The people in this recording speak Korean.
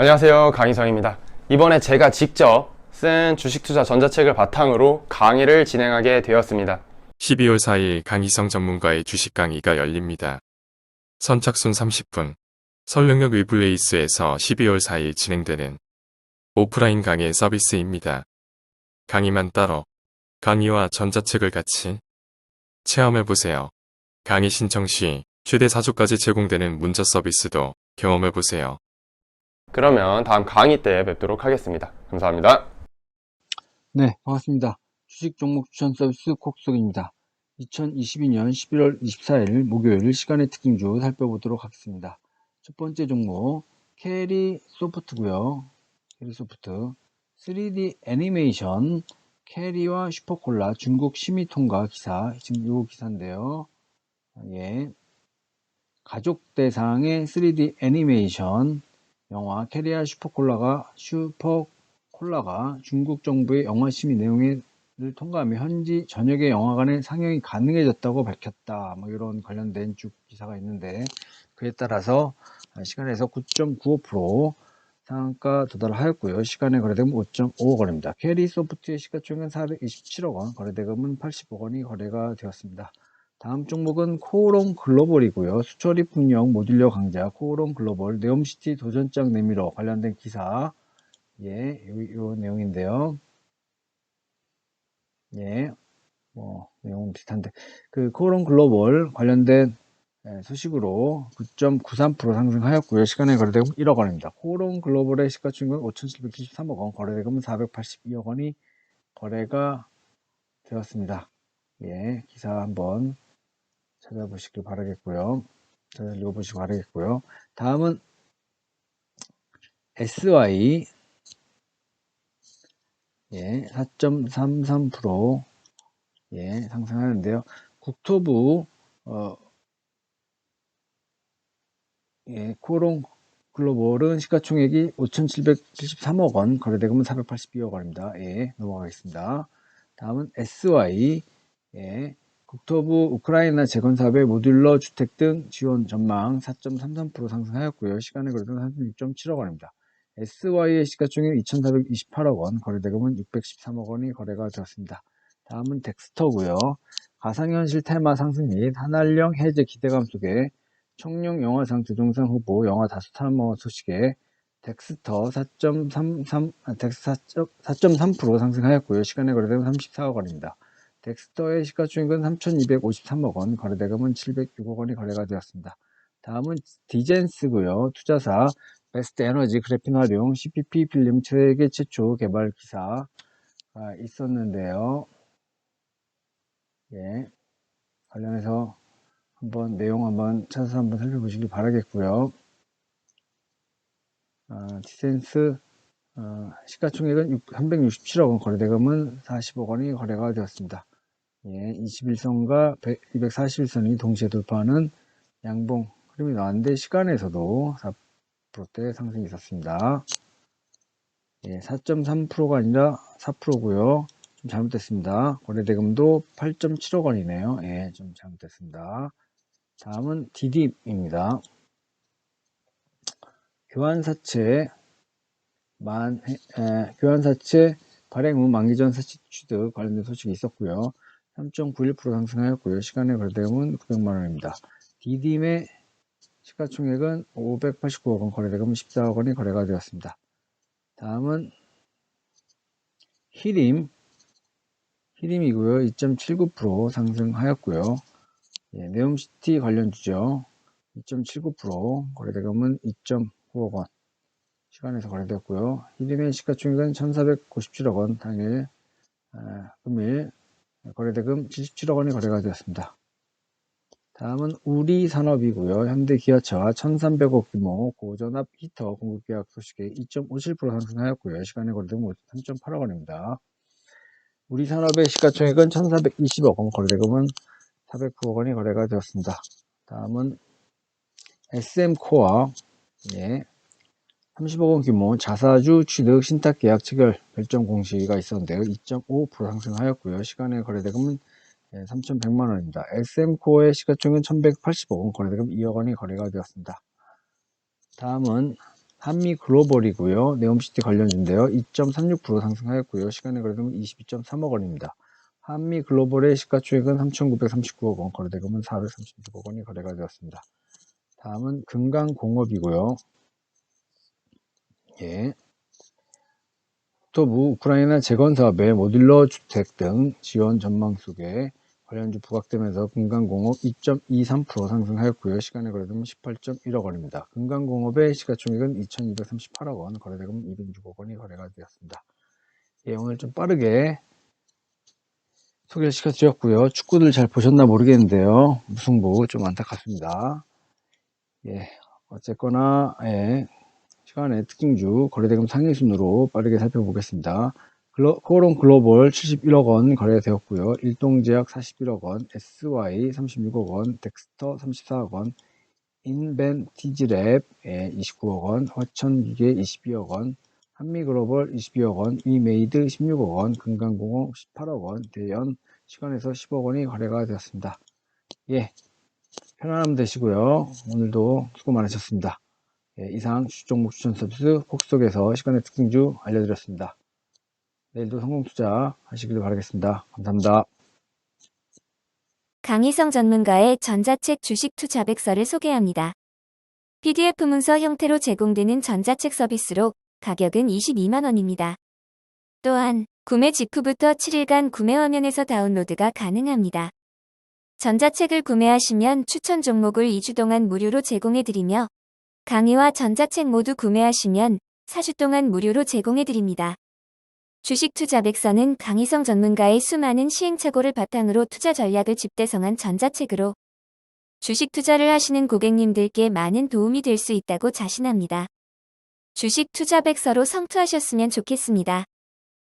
안녕하세요. 강희성입니다. 이번에 제가 직접 쓴 주식투자 전자책을 바탕으로 강의를 진행하게 되었습니다. 12월 4일 강희성 전문가의 주식 강의가 열립니다. 선착순 30분. 설릉역 위블레이스에서 12월 4일 진행되는 오프라인 강의 서비스입니다. 강의만 따로 강의와 전자책을 같이 체험해보세요. 강의 신청 시 최대 4조까지 제공되는 문자 서비스도 경험해보세요. 그러면 다음 강의 때 뵙도록 하겠습니다. 감사합니다. 네, 반갑습니다. 주식 종목 추천 서비스 콕속입니다. 2022년 11월 24일 목요일 시간의 특징주 살펴보도록 하겠습니다. 첫 번째 종목 캐리 소프트고요. 캐리 소프트 3D 애니메이션 캐리와 슈퍼콜라 중국 심의 통과 기사 지금 이 기사인데요. 예. 가족 대상의 3D 애니메이션 영화 캐리와 슈퍼콜라가 슈퍼콜라가 중국 정부의 영화 심의 내용을 통과하며 현지 전역의 영화관에 상영이 가능해졌다고 밝혔다. 뭐 이런 관련된 쭉 기사가 있는데 그에 따라서 시간에서 9.95% 상한가 도달하였고요. 시간에 거래대금 5.5억 원입니다. 캐리 소프트의 시가총액은 427억 원, 거래대금은 80억 원이 거래가 되었습니다. 다음 종목은 코오롱 글로벌이고요. 수처리 풍력 모듈러 강자 코오롱 글로벌 네옴시티 도전장 내밀어 관련된 기사 예, 요, 요 내용인데요. 예, 뭐 내용은 비슷한데 그 코오롱 글로벌 관련된 예, 소식으로 9.93% 상승하였고요. 시간에 거래대금 1억 원입니다. 코오롱 글로벌의 시가총액은 5,773억 원, 거래대금은 482억 원이 거래가 되었습니다. 예, 기사 한번 찾아보시길 바라겠고요. 찾아 읽어보시기 바라겠고요. 다음은 SY 예, 4.33% 예, 상승하는데요. 국토부 어, 예, 코롱 글로벌은 시가총액이 5,773억 원, 거래대금은 482억 원입니다. 예, 넘어가겠습니다. 다음은 SY 예, 국토부 우크라이나 재건 사업의 모듈러 주택 등 지원 전망 4.33% 상승하였고요. 시간의 거래대금은 36.7억 원입니다. SY의 시가총액 2,428억 원, 거래대금은 613억 원이 거래가 되었습니다. 다음은 덱스터고요. 가상현실 테마 상승 및 한알령 해제 기대감 속에 청룡 영화상 조종상 후보 영화 다수 탈모 소식에 덱스터 4.33, 아, 덱스 4.3% 상승하였고요. 시간의 거래대금 34억 원입니다. 덱스터의 시가총액은 3,253억 원, 거래대금은 706억 원이 거래가 되었습니다. 다음은 디젠스고요. 투자사 베스트 에너지 그래핀 활용 CPP 필름 세계 최초 개발 기사가 있었는데요. 예, 관련해서 한번 내용 한번 찾아서 한번 살펴보시길 바라겠고요. 아, 디센스 어, 시가총액은 367억 원, 거래대금은 40억 원이 거래가 되었습니다. 예, 21선과 241선이 동시에 돌파하는 양봉 흐름이 나왔는데 시간에서도 4%대 상승이 있었습니다. 예, 4.3%가 아니라 4%고요. 좀 잘못됐습니다. 거래대금도 8.7억 원이네요. 예, 좀 잘못됐습니다. 다음은 디딥입니다. 교환사채 만, 에, 교환사채 발행 후 만기 전 사치 취득 관련된 소식이 있었고요. 3.91% 상승하였고요. 시간의 거래대금은 900만 원입니다. 디딤의 시가총액은 589억 원, 거래대금은 14억 원이 거래가 되었습니다. 다음은 히림, 히림이고요. 2.79% 상승하였고요. 예, 네옴시티 관련주죠. 2.79% 거래대금은 2.9억 원 시간에서 거래되었고요. 히림의 시가총액은 1,497억 원 당일 아, 금일 거래대금 77억 원이 거래가 되었습니다. 다음은 우리산업이고요. 현대기아차와 1,300억 규모 고전압 히터 공급 계약 소식에 2.57% 상승하였고요. 시간의 거래대금 3.8억 원입니다. 우리산업의 시가총액은 1,420억 원, 거래대금은 409억 원이 거래가 되었습니다. 다음은 SM코어 예, 30억 원 규모 자사주 취득 신탁 계약 체결 결정 공시가 있었는데요. 2.5% 상승하였고요. 시간의 거래대금은 3,100만 원입니다. SM코어의 시가총액은 1,180억 원, 거래대금 2억 원이 거래가 되었습니다. 다음은 한미 글로벌이고요. 네옴시티 관련주인데요. 2.36% 상승하였고요. 시간의 거래대금은 22.3억 원입니다. 한미 글로벌의 시가총액은 3,939억 원, 거래대금은 436억 원이 거래가 되었습니다. 다음은 금강공업이고요. 예. 국토부 우크라이나 재건 사업의 모듈러 주택 등 지원 전망 속에 관련주 부각되면서 금강공업 2.23% 상승하였고요. 시간의 거래대금은 18.1억 원입니다. 금강공업의 시가총액은 2,238억 원, 거래대금은 206억 원이 거래가 되었습니다. 예, 오늘 좀 빠르게 소개를 시켜드렸고요. 축구들 잘 보셨나 모르겠는데요. 무승부 좀 안타깝습니다. 예, 어쨌거나 예, 시간에 특징주 거래대금 상위 순으로 빠르게 살펴보겠습니다. 글로, 코오롱 글로벌 71억 원 거래되었고요. 일동제약 41억 원, SY 36억 원, 덱스터 34억 원, 인벤티지랩 예, 29억 원, 화천기계 22억 원, 한미글로벌 22억 원, 위메이드 16억 원, 금강공업 18억 원, 대연 시간에서 10억 원이 거래가 되었습니다. 예, 편안함 되시고요. 오늘도 수고 많으셨습니다. 예, 이상 주종목 추천 서비스 폭속에서 시간의 특징주 알려드렸습니다. 내일도 성공 투자 하시길 바라겠습니다. 감사합니다. 강희성 전문가의 전자책 주식 투자 백서를 소개합니다. PDF 문서 형태로 제공되는 전자책 서비스로 가격은 22만원입니다. 또한 구매 직후부터 7일간 구매 화면에서 다운로드가 가능합니다. 전자책을 구매하시면 추천 종목을 2주 동안 무료로 제공해드리며 강의와 전자책 모두 구매하시면 4주 동안 무료로 제공해드립니다. 주식 투자 백서는 강희성 전문가의 수많은 시행착오를 바탕으로 투자 전략을 집대성한 전자책으로 주식 투자를 하시는 고객님들께 많은 도움이 될 수 있다고 자신합니다. 주식 투자 백서로 성투하셨으면 좋겠습니다.